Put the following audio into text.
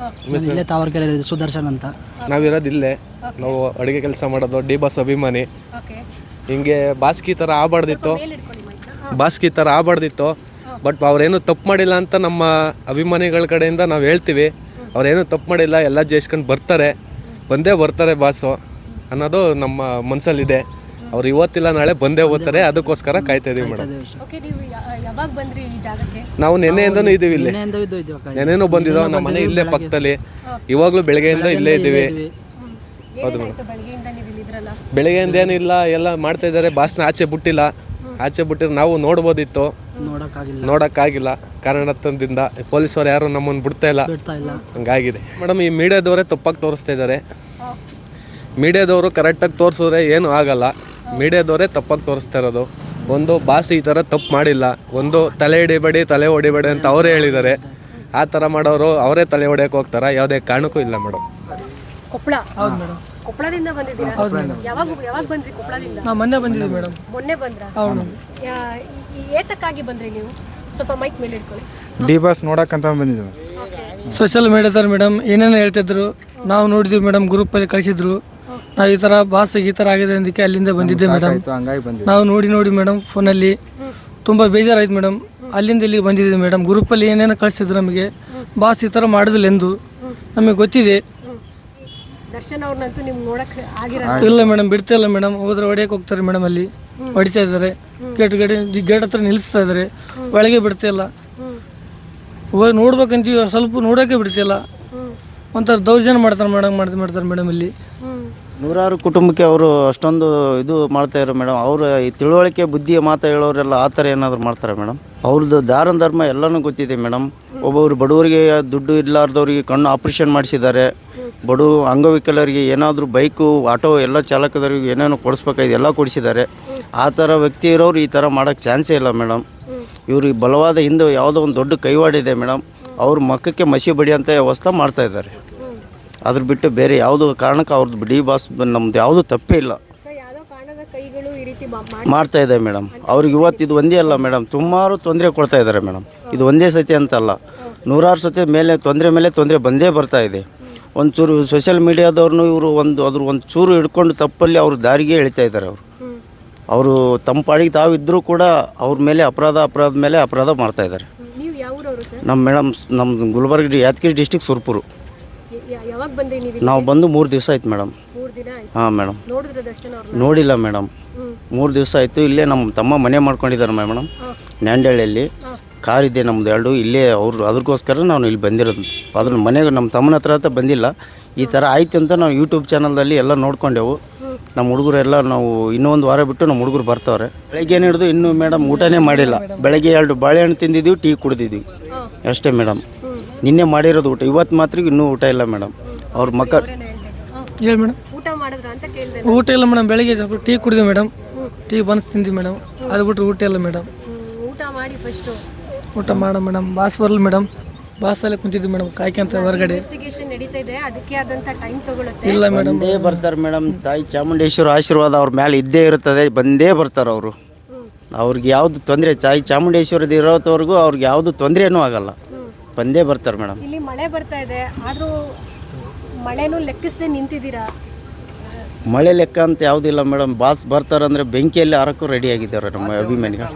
ನಾನು ಇಲ್ಲೇ ತಾವರ್ಕೆರೆ ಸುದರ್ಶನ್ ಅಂತ. ನಾವಿರೋದು ಇಲ್ಲೇ. ನಾವು ಅಡುಗೆ ಕೆಲಸ ಮಾಡೋದು ಡಿ ಬಾಸ್ ಅಭಿಮಾನಿ ಹಿಂಗೆ ಬಾಸ್ಕಿ ಥರ ಆಬಾರ್ದಿತ್ತು ಬಾಸ್ಕಿ ಥರ ಆಬಾರ್ದಿತ್ತು ಬಟ್ ಅವ್ರೇನು ತಪ್ಪು ಮಾಡಿಲ್ಲ ಅಂತ ನಮ್ಮ ಅಭಿಮಾನಿಗಳ ಕಡೆಯಿಂದ ನಾವು ಹೇಳ್ತೀವಿ. ಅವ್ರೇನು ತಪ್ಪು ಮಾಡಿಲ್ಲ ಎಲ್ಲ ಜಯಿಸ್ಕೊಂಡು ಬರ್ತಾರೆ. ಬಂದೇ ಬರ್ತಾರೆ ಬಾಸು ಅನ್ನೋದು ನಮ್ಮ ಮನಸ್ಸಲ್ಲಿದೆ ಅವ್ರು ಇವತ್ತಿಲ್ಲ ನಾಳೆ ಬಂದೇ ಹೋಗ್ತಾರೆ ಅದಕ್ಕೋಸ್ಕರ ಕಾಯ್ತಾ ಇದೀವಿ ಮೇಡಮ್. ಓಕೆ ನೀವು ಯಾವಾಗ ಬಂದ್ರಿ ಈ ಜಾಗಕ್ಕೆ? ನಾವು ನೆನೆಯಿಂದನೂ ಇದೀವಿ ಇಲ್ಲಿ. ಮನೆಯಿಂದ ಇದ್ದು ಇದ್ದೀವಿ ಅಕ್ಕ ನೆನೆನೂ ಬಂದಿದ್ದೋ ನಮ್ಮ ಮನೆ ಇಲ್ಲೇ ಪಕ್ಕದಲ್ಲಿ. ಇವಾಗಲೂ ಬೆಳಗ್ಗೆಯಿಂದ ಇಲ್ಲೇ ಇದ್ದೀವಿ ಹೌದು ಬೆಳಗ್ಗೆಯಿಂದ ನೀವು ಇಲ್ಲಿದ್ರಲ್ಲ? ಬೆಳಗ್ಗೆಯಿಂದ ಏನಿಲ್ಲ ಎಲ್ಲ ಮಾಡ್ತಾ ಇದ್ದಾರೆ. ಬಾಸ್ನ ಆಚೆ ಬಿಟ್ಟಿಲ್ಲ. ಆಚೆ ಬಿಟ್ಟಿದ್ರೆ ನಾವು ನೋಡ್ಬೋದಿತ್ತು. ನೋಡೋಕ್ಕಾಗಿಲ್ಲ. ಕಾರಣದಿಂದ ಪೊಲೀಸರು ಯಾರು ನಮ್ಮನ್ನು ಬಿಡ್ತಾ ಇಲ್ಲ. ಬಿಡ್ತಾ ಇಲ್ಲ. ಹಂಗಾಗಿದೆ. ಮೇಡಮ್ ಈ ಮೀಡಿಯಾದವರೇ ತಪ್ಪಾಗಿ ತೋರಿಸ್ತಾ ಇದ್ದಾರೆ. ಮೀಡಿಯಾದವರು ಕರೆಕ್ಟಾಗಿ ತೋರಿಸಿದ್ರೆ ಏನೂ ಆಗಲ್ಲ. ಮೀಡಿಯಾದವರೇ ತಪ್ಪಾಗಿ ತೋರಿಸ್ತಾ ಇರೋದು. ಒಂದು ಬಾಸ್ ಈ ಥರ ತಪ್ಪು ಮಾಡಿಲ್ಲ. ಒಂದು ತಲೆ ಹಿಡಿಬೇಡಿ ತಲೆ ಹೊಡಿಬೇಡಿ ಅಂತ ಅವರೇ ಹೇಳಿದ್ದಾರೆ. ಆ ಥರ ಮಾಡೋರು ಅವರೇ ತಲೆ ಹೊಡೆಯೋಕೆ ಹೋಗ್ತಾರೆ? ಯಾವುದೇ ಕಾರಣಕ್ಕೂ ಇಲ್ಲ ಮೇಡಮ್. ಕೊಪ್ಪಳ. ಕೊಪ್ಪಳದಿಂದ ಬಂದಿದ್ದೀರಾ? ಯಾವಾಗ ಯಾವಾಗ ಬಂದ್ರಿ ಕೊಪ್ಪಳದಿಂದ? ನಾವು ಮೊನ್ನೆ ಬಂದಿದ್ದೀವಿ ಮೇಡಮ್. ಮೊನ್ನೆ ಬಂದ್ರ? ಏತಕ್ಕಾಗಿ ಬಂದ್ರಿ ನೀವು? ಸ್ವಲ್ಪ ಮೈಕ್ ಮೇಲೆ ಇಟ್ಕೊಳ್ಳಿ. ಡಿ ಬಾಸ್ ನೋಡಕ್ಕಂತ ಬಂದಿದ್ದೀವಿ ಸೋಷಿಯಲ್ ಮೀಡಿಯಾದವ್ರು ಮೇಡಮ್ ಏನೇನು ಹೇಳ್ತಿದ್ರು. ನಾವು ನೋಡಿದ್ವಿ ಮೇಡಮ್ ಗ್ರೂಪಲ್ಲಿ ಕಳಿಸಿದ್ರು. ನಾವು ಈ ಥರ ಬಾಸ್ ಈ ಥರ ಆಗಿದೆ ಅದಕ್ಕೆ ಅಲ್ಲಿಂದ ಬಂದಿದ್ದೆ ಮೇಡಮ್ ಆಯ್ತು ಹಂಗಾಗಿ ಬಂದಿದ್ದೀವಿ ನಾವು ನೋಡಿ ನೋಡಿ ಮೇಡಮ್ ಫೋನಲ್ಲಿ ತುಂಬ ಬೇಜಾರಾಯ್ತು ಮೇಡಮ್ ಅಲ್ಲಿಂದ ಇಲ್ಲಿಗೆ ಬಂದಿದ್ದೀವಿ ಮೇಡಮ್ ಗ್ರೂಪಲ್ಲಿ ಏನೇನು ಕಳಿಸಿದ್ರು ನಮಗೆ. ಬಾಸ್ ಈ ಥರ ಮಾಡಿದಿಲ್ಲ ಎಂದು ನಮಗೆ ಗೊತ್ತಿದೆ. ದರ್ಶನ್ ಅವ್ರನ್ನಂತೂ ನಿಮ್ಗೆ ನೋಡಕ್ ಆಗಿರ ಇಲ್ಲ ಮೇಡಮ್ ಬಿಡ್ತಾ ಇಲ್ಲ ಮೇಡಮ್ ಹೋದ್ರೆ ಹೊಡೆಯಕ್ಕೆ ಹೋಗ್ತಾರೆ ಮೇಡಮ್ ಅಲ್ಲಿ. ಹೊಡಿತಾ ಇದ್ದಾರೆ. ಗೇಟ್ ಗಡಿ ಗೇಟ್ ಹತ್ರ ನಿಲ್ಲಿಸ್ತಾ ಇದ್ದಾರೆ. ಒಳಗೆ ಬಿಡ್ತಾ ಇಲ್ಲ. ಹೋಗಿ ನೋಡ್ಬೇಕಂತೀವಿ ಸ್ವಲ್ಪ ನೋಡೋಕೆ ಬಿಡ್ತಿಲ್ಲ ಒಂಥರ ದೌರ್ಜನ್ಯ ಮಾಡ್ತಾರೆ ಮೇಡಮ್ ಮಾಡ್ತಾ ಮಾಡ್ತಾರೆ ಮೇಡಮ್ ಇಲ್ಲಿ. ನೂರಾರು ಕುಟುಂಬಕ್ಕೆ ಅವರು ಅಷ್ಟೊಂದು ಇದು ಮಾಡ್ತಾ ಇರೋ ಮೇಡಮ್. ಅವರು ಈ ತಿಳುವಳಿಕೆ, ಬುದ್ಧಿಯ ಮಾತು ಹೇಳೋರೆಲ್ಲ ಆ ಥರ ಏನಾದರೂ ಮಾಡ್ತಾರೆ ಮೇಡಮ್? ಅವ್ರದ್ದು ದಾರನ ಧರ್ಮ ಎಲ್ಲನೂ ಗೊತ್ತಿದೆ ಮೇಡಮ್. ಒಬ್ಬೊಬ್ರು ಬಡವರಿಗೆ ದುಡ್ಡು ಇರಲಾರ್ದವ್ರಿಗೆ ಕಣ್ಣು ಆಪ್ರೇಷನ್ ಮಾಡಿಸಿದ್ದಾರೆ. ಬಡವ ಅಂಗವಿಕಲರಿಗೆ ಏನಾದರೂ ಬೈಕು, ಆಟೋ ಎಲ್ಲ ಚಾಲಕದವ್ರಿಗೆ ಏನೇನೋ ಕೊಡಿಸ್ಬೇಕಾಗಿದೆ ಎಲ್ಲ ಕೊಡಿಸಿದ್ದಾರೆ. ಆ ಥರ ವ್ಯಕ್ತಿ ಇರೋರು ಈ ಥರ ಮಾಡೋಕ್ಕೆ ಚಾನ್ಸೇ ಇಲ್ಲ ಮೇಡಮ್. ಇವ್ರಿಗೆ ಬಲವಾದ ಹಿಂದೆ ಯಾವುದೋ ಒಂದು ದೊಡ್ಡ ಕೈವಾಡಿದೆ ಮೇಡಮ್. ಅವ್ರ ಮಕ್ಕಕ್ಕೆ ಮಸಿ ಬಡಿಯಂಥ ವ್ಯವಸ್ಥೆ ಮಾಡ್ತಾ ಇದ್ದಾರೆ. ಅದ್ರ ಬಿಟ್ಟು ಬೇರೆ ಯಾವುದೋ ಕಾರಣಕ್ಕೆ ಅವ್ರದ್ದು ಡಿ ಬಾಸ್ ನಮ್ದು ಯಾವುದೂ ತಪ್ಪೇ ಇಲ್ಲ. ಮಾಡ್ತಾ ಇದೆ ಮೇಡಮ್. ಅವ್ರಿಗೆ ಇವತ್ತು ಇದು ಒಂದೇ ಅಲ್ಲ ಮೇಡಮ್. ಸುಮಾರು ತೊಂದರೆ ಕೊಡ್ತಾ ಇದ್ದಾರೆ ಮೇಡಮ್. ಇದು ಒಂದೇ ಸತಿ ಅಂತಲ್ಲ ನೂರಾರು ಸತಿ ಮೇಲೆ ತೊಂದರೆ ಮೇಲೆ ತೊಂದರೆ ಬಂದೇ ಬರ್ತಾ ಇದೆ. ಒಂದು ಚೂರು ಸೋಷಿಯಲ್ ಮೀಡಿಯಾದವ್ರನ್ನೂ ಇವರು ಒಂದು ಅದ್ರ ಒಂದು ಚೂರು ಹಿಡ್ಕೊಂಡು ತಪ್ಪಲ್ಲಿ ಅವ್ರ ದಾರಿಗೆ ಎಳಿತಾ ಇದ್ದಾರೆ ಅವರು. ಅವರು ತಮ್ಮ ಪಾಡಿಗೆ ತಾವು ಇದ್ದರೂ ಕೂಡ ಅವ್ರ ಮೇಲೆ ಅಪರಾಧ ಅಪರಾಧ ಮೇಲೆ ಅಪರಾಧ ಮಾಡ್ತಾ ಇದ್ದಾರೆ ನಮ್ಮ ಮೇಡಮ್ ನಮ್ಮ ಗುಲ್ಬರ್ಗ ಯಾದಗಿರಿ ಡಿಸ್ಟಿಕ್ ಸುರ್ಪುರು. ಯಾವಾಗ ಬಂದ್ರಿ ನೀವು ನಾವು ಬಂದು ಮೂರು ದಿವಸ ಆಯ್ತು ಮೇಡಮ್. ಮೂರು ದಿನ ಆಯ್ತು? ಹಾಂ ಮೇಡಮ್. ನೋಡಿದ್ರೆ ದರ್ಶನ್ ಅವ್ರನ್ನ ನೋಡಿಲ್ಲ ಮೇಡಮ್. ಮೂರು ದಿವಸ ಆಯಿತು ಇಲ್ಲೇ ನಮ್ಮ ತಮ್ಮ ಮನೆ ಮಾಡ್ಕೊಂಡಿದಾರ ಮೇಡಮ್. ನ್ಯಾಂಡಳ್ಳಿಯಲ್ಲಿ ಕಾರ್ ಇದೆ ನಮ್ಮದು ಎರಡು ಇಲ್ಲೇ ಅವ್ರು ಅದಕ್ಕೋಸ್ಕರ ನಾವು ಇಲ್ಲಿ ಬಂದಿರೋದು. ಅದ್ರ ಮನೆಗೆ ನಮ್ಮ ತಮ್ಮನ ಹತ್ರ ಹತ್ರ ಬಂದಿಲ್ಲ. ಈ ಥರ ಆಯ್ತು ಅಂತ ನಾವು ಯೂಟ್ಯೂಬ್ ಚಾನಲ್ದಲ್ಲಿ ಎಲ್ಲ ನೋಡ್ಕೊಂಡೆವು. ನಮ್ಮ ಹುಡುಗರೆಲ್ಲ ನಾವು ಇನ್ನೊಂದು ವಾರ ಬಿಟ್ಟು ನಮ್ಮ ಹುಡುಗರು ಬರ್ತಾವ್ರೆ. ಬೆಳಗ್ಗೆ ಹಿಡಿದು ಇನ್ನೂ ಮೇಡಮ್ ಊಟನೇ ಮಾಡಿಲ್ಲ. ಬೆಳಗ್ಗೆ ಎರಡು ಬಾಳೆಹಣ್ಣು ತಿಂದಿದ್ದೀವಿ ಟೀ ಕುಡಿದಿದ್ದೀವಿ ಅಷ್ಟೇ ಮೇಡಮ್. ನಿನ್ನೆ ಮಾಡಿರೋದು ಊಟ. ಇವತ್ತು ಮಾತ್ರ ಇನ್ನೂ ಊಟ ಇಲ್ಲ ಮೇಡಮ್. ಅವ್ರ ಮಕ್ಕ ಹೇಳಿ ಮೇಡಮ್. ಊಟ ಮಾಡಿದ್ರ ಅಂತ ಕೇಳಿದೆ ಊಟ ಇಲ್ಲ ಮೇಡಮ್. ಬೆಳಿಗ್ಗೆ ಸ್ವಲ್ಪ ಟೀ ಕುಡಿದ್ವಿ ಮೇಡಮ್. ಟೀ ಬನ್ಸ್ ತಿಂದ್ವಿ ಮೇಡಮ್. ಅದು ಬಿಟ್ಟರೆ ಊಟ ಇಲ್ಲ ಮೇಡಮ್. ಊಟ ಮಾಡಿ ಫಸ್ಟು ಊಟ ಮಾಡ ಮೇಡಮ್. ಬಾಸ್ ಬರಲ್ಲ ಮೇಡಮ್. ಬಾಸಲ್ಲೇ ಕುಂತಿದ್ವಿ ಮೇಡಮ್ ಕಾಯ್ಕೊಂತ ಹೊರಗಡೆ. ಇನ್ವೆಸ್ಟಿಗೇಷನ್ ನಡೀತಾ ಇದೆ. ಅದಕ್ಕೆ ಆದಂತ ಟೈಮ್ ತಗೊಳುತ್ತೆ. ಇಲ್ಲ ಮೇಡಮ್. ಬಂದೇ ಬರ್ತಾರೆ ಮೇಡಮ್. ತಾಯಿ ಚಾಮುಂಡೇಶ್ವರ ಆಶೀರ್ವಾದ ಅವ್ರ ಮೇಲೆ ಇದ್ದೇ ಇರುತ್ತದೆ. ಬಂದೇ ಬರ್ತಾರೆ ಅವರು. ಅವ್ರಿಗೆ ಯಾವುದು ತೊಂದರೆ ತಾಯಿ ಚಾಮುಂಡೇಶ್ವರದ ಇರೋತವರೆಗೂ ಅವ್ರಿಗೆ ಯಾವುದು ತೊಂದರೆನೂ ಆಗಲ್ಲ. ಬಂದೇ ಬರ್ತಾರೆ ಮೇಡಮ್. ಇಲ್ಲಿ ಮಳೆ ಬರ್ತಾ ಇದೆ. ಆದರೂ ಮಳೆನೂ ಲೆಕ್ಕಿಸದೆ ನಿಂತಿದ್ದೀರಾ? ಮಳೆ ಲೆಕ್ಕ ಅಂತ ಯಾವುದಿಲ್ಲ ಮೇಡಮ್. ಬಾಸ್ ಬರ್ತಾರಂದ್ರೆ ಬೆಂಕಿಯಲ್ಲಿ ಹರಕು ರೆಡಿ ಆಗಿದ್ದಾರೆ ನಮ್ಮ ಅಭಿಮಾನಿಗಳು.